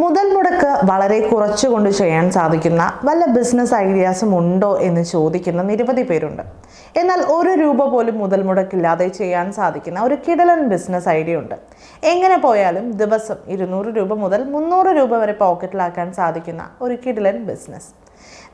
മുതൽ മുടക്ക് വളരെ കുറച്ചുകൊണ്ട് ചെയ്യാൻ സാധിക്കുന്ന വല്ല ബിസിനസ് ഐഡിയാസും ഉണ്ടോ എന്ന് ചോദിക്കുന്ന നിരവധി പേരുണ്ട്. എന്നാൽ ഒരു രൂപ പോലും മുതൽ മുടക്കില്ലാതെ ചെയ്യാൻ സാധിക്കുന്ന ഒരു കിടലൻ ബിസിനസ് ഐഡിയ ഉണ്ട്. എങ്ങനെ പോയാലും ദിവസം ഇരുന്നൂറ് രൂപ മുതൽ മുന്നൂറ് രൂപ വരെ പോക്കറ്റിലാക്കാൻ സാധിക്കുന്ന ഒരു കിടലൻ ബിസിനസ്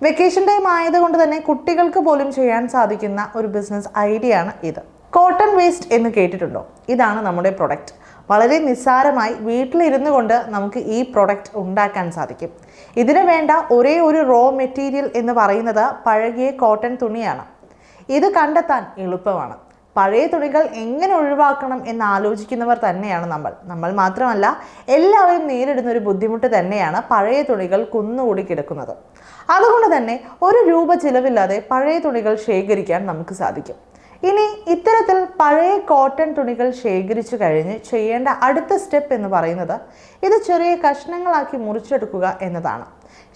വെക്കേഷൻ ടൈം ആയതുകൊണ്ട് തന്നെ കുട്ടികൾക്ക് പോലും ചെയ്യാൻ സാധിക്കുന്ന ഒരു ബിസിനസ് ഐഡിയ ആണ് ഇത്. കോട്ടൺ വേസ്റ്റ് എന്ന് കേട്ടിട്ടുണ്ടോ? ഇതാണ് നമ്മുടെ പ്രൊഡക്റ്റ് വളരെ നിസ്സാരമായി വീട്ടിലിരുന്നു കൊണ്ട് നമുക്ക് ഈ പ്രൊഡക്റ്റ് ഉണ്ടാക്കാൻ സാധിക്കും. ഇതിന് വേണ്ട ഒരേ ഒരു റോ മെറ്റീരിയൽ എന്ന് പറയുന്നത് പഴകിയ കോട്ടൺ തുണിയാണ്. ഇത് കണ്ടെത്താൻ എളുപ്പമാണ്. പഴയ തുണികൾ എങ്ങനെ ഒഴിവാക്കണം എന്ന് ആലോചിക്കുന്നവർ തന്നെയാണ് നമ്മൾ. നമ്മൾ മാത്രമല്ല എല്ലാവരും നേരിടുന്ന ഒരു ബുദ്ധിമുട്ട് തന്നെയാണ് പഴയ തുണികൾ കുന്നുകൂടി കിടക്കുന്നത്. അതുകൊണ്ട് തന്നെ ഒരു രൂപ ചിലവില്ലാതെ പഴയ തുണികൾ ശേഖരിക്കാൻ നമുക്ക് സാധിക്കും. ഇനി പഴയ കോട്ടൺ തുണികൾ ശേഖരിച്ചു കഴിഞ്ഞ് ചെയ്യേണ്ട അടുത്ത സ്റ്റെപ്പ് എന്ന് പറയുന്നത് ഇത് ചെറിയ കഷ്ണങ്ങളാക്കി മുറിച്ചെടുക്കുക എന്നതാണ്.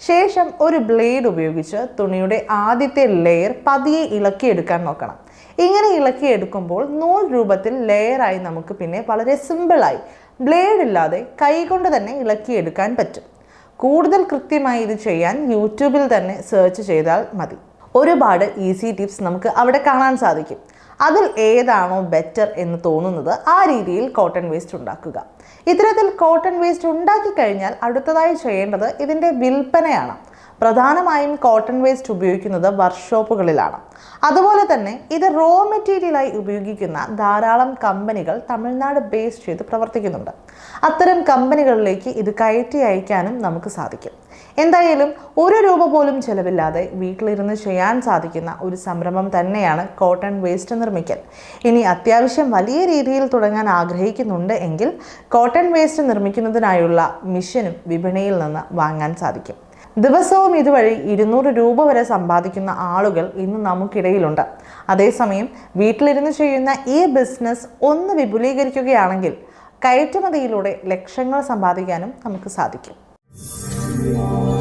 ശേഷം ഒരു ബ്ലേഡ് ഉപയോഗിച്ച് തുണിയുടെ ആദ്യത്തെ ലെയർ പതിയെ ഇളക്കിയെടുക്കാൻ നോക്കണം. ഇങ്ങനെ ഇളക്കിയെടുക്കുമ്പോൾ നൂൽ രൂപത്തിൽ ലെയറായി നമുക്ക് പിന്നെ വളരെ സിമ്പിളായി ബ്ലേഡ് ഇല്ലാതെ കൈകൊണ്ട് തന്നെ ഇളക്കിയെടുക്കാൻ പറ്റും. കൂടുതൽ കൃത്യമായി ഇത് ചെയ്യാൻ യൂട്യൂബിൽ തന്നെ സെർച്ച് ചെയ്താൽ മതി. ഒരുപാട് ഈസി ടിപ്സ് നമുക്ക് അവിടെ കാണാൻ സാധിക്കും. അതിൽ ഏതാണോ ബെറ്റർ എന്ന് തോന്നുന്നത് ആ രീതിയിൽ കോട്ടൺ വേസ്റ്റ് ഉണ്ടാക്കുക. ഇത്തരത്തിൽ കോട്ടൺ വേസ്റ്റ് ഉണ്ടാക്കി കഴിഞ്ഞാൽ അടുത്തതായി ചെയ്യേണ്ടത് ഇതിന്റെ വിൽപ്പനയാണ്. പ്രധാനമായും കോട്ടൺ വേസ്റ്റ് ഉപയോഗിക്കുന്നത് വർക്ക്ഷോപ്പുകളിലാണ് അതുപോലെ തന്നെ ഇത് റോ മെറ്റീരിയലായി ഉപയോഗിക്കുന്ന ധാരാളം കമ്പനികൾ തമിഴ്നാട് ബേസ് ചെയ്ത് പ്രവർത്തിക്കുന്നുണ്ട്. അത്തരം കമ്പനികളിലേക്ക് ഇത് കയറ്റി അയക്കാനും നമുക്ക് സാധിക്കും. എന്തായാലും ഒരു രൂപ പോലും ചെലവില്ലാതെ വീട്ടിലിരുന്ന് ചെയ്യാൻ സാധിക്കുന്ന ഒരു സംരംഭം തന്നെയാണ് കോട്ടൺ വേസ്റ്റ് നിർമ്മിക്കൽ. ഇനി അത്യാവശ്യം വലിയ രീതിയിൽ തുടങ്ങാൻ ആഗ്രഹിക്കുന്നുണ്ട് എങ്കിൽ കോട്ടൺ വേസ്റ്റ് നിർമ്മിക്കുന്നതിനായുള്ള മിഷനും വിപണിയിൽ നിന്ന് വാങ്ങാൻ സാധിക്കും. ദിവസവും ഇതുവഴി ഇരുന്നൂറ് രൂപ വരെ സമ്പാദിക്കുന്ന ആളുകൾ ഇന്ന് നമുക്കിടയിലുണ്ട്. അതേസമയം വീട്ടിലിരുന്ന് ചെയ്യുന്ന ഈ ബിസിനസ് ഒന്ന് വിപുലീകരിക്കുകയാണെങ്കിൽ കയറ്റുമതിയിലൂടെ ലക്ഷങ്ങൾ സമ്പാദിക്കാനും നമുക്ക് സാധിക്കും. Senhor.